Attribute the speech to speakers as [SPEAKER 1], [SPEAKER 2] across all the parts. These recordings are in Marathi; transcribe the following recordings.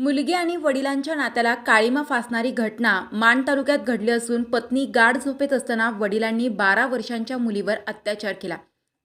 [SPEAKER 1] मुलगी आणि वडिलांच्या नात्याला काळीमा फासणारी घटना मान तालुक्यात घडली असून पत्नी गाढ झोपेत असताना वडिलांनी बारा वर्षांच्या मुलीवर अत्याचार केला.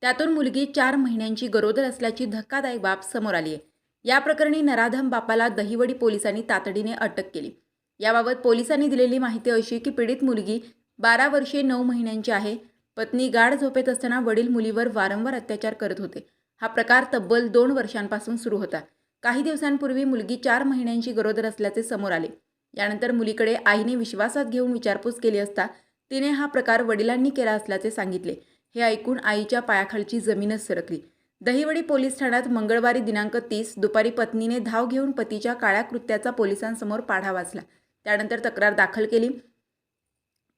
[SPEAKER 1] त्यातून मुलगी चार महिन्यांची गरोदर असल्याची धक्कादायक बाब समोर आली आहे. या प्रकरणी नराधम बापाला दहिवडी पोलिसांनी तातडीने अटक केली. याबाबत पोलिसांनी दिलेली माहिती अशी की पीडित मुलगी बारा वर्षे नऊ महिन्यांची आहे. पत्नी गाढ झोपेत असताना वडील मुलीवर वारंवार अत्याचार करत होते. हा प्रकार तब्बल दोन वर्षांपासून सुरू होता. काही दिवसांपूर्वी मुलगी चार महिन्यांची गरोदर असल्याचे समोर आले. यानंतर मुलीकडे आईने विश्वासात घेऊन विचारपूस केली असता तिने हा प्रकार वडिलांनी केला असल्याचे सांगितले. हे ऐकून आईच्या पायाखालची जमीनच सरकली. दहिवडी पोलीस ठाण्यात मंगळवारी दिनांक तीस दुपारी पत्नीने धाव घेऊन पतीच्या काळ्या कृत्याचा पोलिसांसमोर पाढा वाचला. त्यानंतर तक्रार दाखल केली.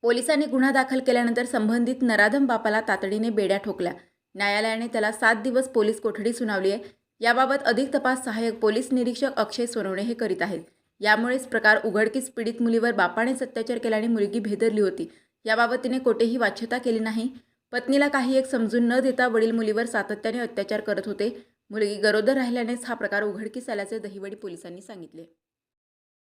[SPEAKER 1] पोलिसांनी गुन्हा दाखल केल्यानंतर संबंधित नराधम बापाला तातडीने बेड्या ठोकल्या. न्यायालयाने त्याला सात दिवस पोलीस कोठडी सुनावली आहे. याबाबत अधिक तपास सहाय्यक पोलीस निरीक्षक अक्षय सोनवणे हे करीत आहेत. यामुळेच प्रकार उघडकीस पीडित मुलीवर बापानेच अत्याचार केल्याने मुलगी भेदरली होती. याबाबत तिने कोठेही वाच्यता केली नाही. पत्नीला काही एक समजून न देता वडील मुलीवर सातत्याने अत्याचार करत होते. मुलगी गरोदर राहिल्यानेच हा प्रकार उघडकीस आल्याचे दहिवडी पोलिसांनी सांगितले.